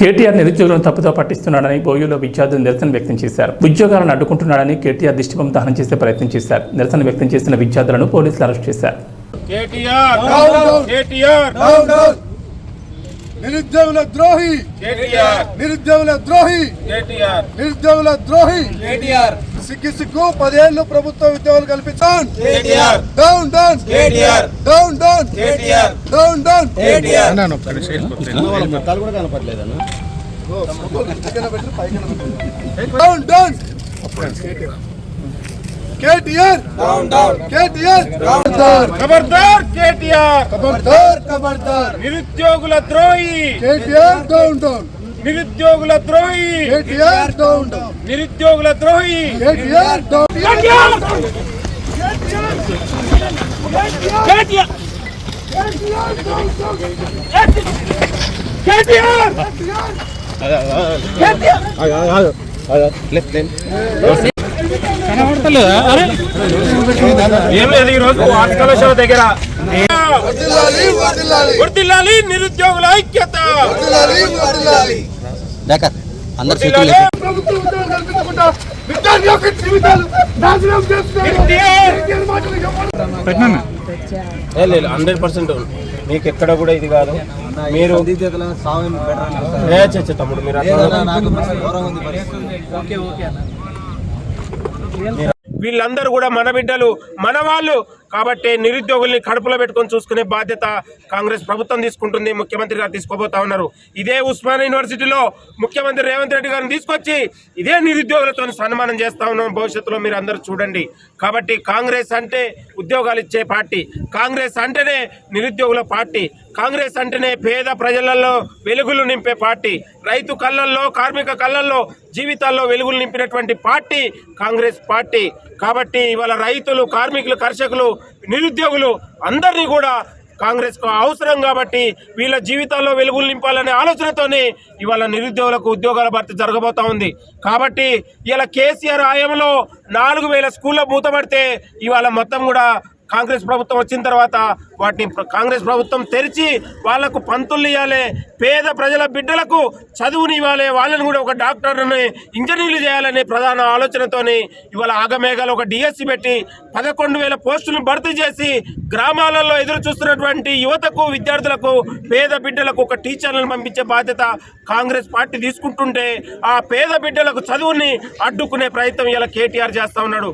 కేటీఆర్ నిరుద్యోగులను తప్పుతో పట్టిస్తున్నాడని బోయూలో విద్యార్థులు నిరసన వ్యక్తం చేశారు. ఉద్యోగాలను అడ్డుకుంటున్నాడని కేటీఆర్ దిష్టిబొమ్మ దహనం చేసే ప్రయత్నం చేశారు. నిరసన వ్యక్తం చేసిన విద్యార్థులను పోలీసులు అరెస్ట్ చేశారు. KTR! Down, down. KTR! Down down నిరుద్యోగుల ద్రోహి! కేటీఆర్! నిరుద్యోగుల ద్రోహి! కేటీఆర్! నిరుద్యోగుల ద్రోహి! కేటీఆర్! సిగ్గు సిగ్గు పదేళ్ళు ప్రభుత్వ ఉద్యోగాలు కల్పించాం. KTR. Down down KTR. Down down KTR. Down down KTR. Down down KTR. Down down KTR. ఖబర్దార్ కేటీఆర్. ఖబర్దార్ ఖబర్దార్ నిరుద్యోగుల ద్రోహి. కేటీఆర్ డౌన్ డౌన్ నిరుద్యోగుల ద్రోహి. నిరుద్యోగుల ద్రోహి. కేటీఆర్ కేటీఆర్ ఏం లేదు ఈ రోజు ఆస్కాల షో దగ్గర గుర్తిల్లాలి నిరుద్యోగుల ఐక్యత. లేక అందరు. లేదు హండ్రెడ్ పర్సెంట్ మీకు ఎక్కడ కూడా ఇది కాదు. మీరు తమ్ముడు మీరు అట్లా వీళ్ళందరూ కూడా మన బిడ్డలు మన వాళ్ళు కాబట్టి నిరుద్యోగుల్ని కడుపులో పెట్టుకొని చూసుకునే బాధ్యత కాంగ్రెస్ ప్రభుత్వం తీసుకుంటుంది ముఖ్యమంత్రి గారు తీసుకోబోతా ఉన్నారు. ఇదే ఉస్మాన్ యూనివర్సిటీలో ముఖ్యమంత్రి రేవంత్ రెడ్డి గారిని తీసుకొచ్చి ఇదే నిరుద్యోగులతో సన్మానం చేస్తా ఉన్నాం భవిష్యత్తులో మీరు అందరూ చూడండి. కాబట్టి కాంగ్రెస్ అంటే ఉద్యోగాలు ఇచ్చే పార్టీ. కాంగ్రెస్ అంటేనే నిరుద్యోగుల పార్టీ. కాంగ్రెస్ అంటేనే పేద ప్రజలలో వెలుగులు నింపే పార్టీ. రైతు కళ్ళల్లో కార్మిక కళ్ళల్లో జీవితాల్లో వెలుగులు నింపినటువంటి పార్టీ కాంగ్రెస్ పార్టీ. కాబట్టి ఇవాళ రైతులు కార్మికులు కర్షకులు నిరుద్యోగులు అందరినీ కూడా కాంగ్రెస్కు అవసరం కాబట్టి వీళ్ళ జీవితాల్లో వెలుగులు నింపాలనే ఆలోచనతోనే ఇవాళ నిరుద్యోగులకు ఉద్యోగాల భర్తీ జరగబోతా ఉంది. కాబట్టి ఇలా కేసీఆర్ ఆయంలో నాలుగు వేల స్కూళ్ళ మూతపడితే ఇవాళ మొత్తం కూడా కాంగ్రెస్ ప్రభుత్వం వచ్చిన తర్వాత వాటిని కాంగ్రెస్ ప్రభుత్వం తెరిచి వాళ్ళకు పంతులు ఇవ్వాలి పేద ప్రజల బిడ్డలకు చదువుని ఇవ్వాలి వాళ్ళని కూడా ఒక డాక్టర్ని ఇంజనీర్లు చేయాలనే ప్రధాన ఆలోచనతోని ఇవాళ ఆగమేఘాలు ఒక డిఎస్సి పెట్టి పదకొండు వేల పోస్టులను భర్తీ చేసి గ్రామాలలో ఎదురు చూస్తున్నటువంటి యువతకు విద్యార్థులకు పేద బిడ్డలకు ఒక టీచర్లను పంపించే బాధ్యత కాంగ్రెస్ పార్టీ తీసుకుంటుంటే ఆ పేద బిడ్డలకు చదువుని అడ్డుకునే ప్రయత్నం ఇలా కేటీఆర్ చేస్తా ఉన్నాడు.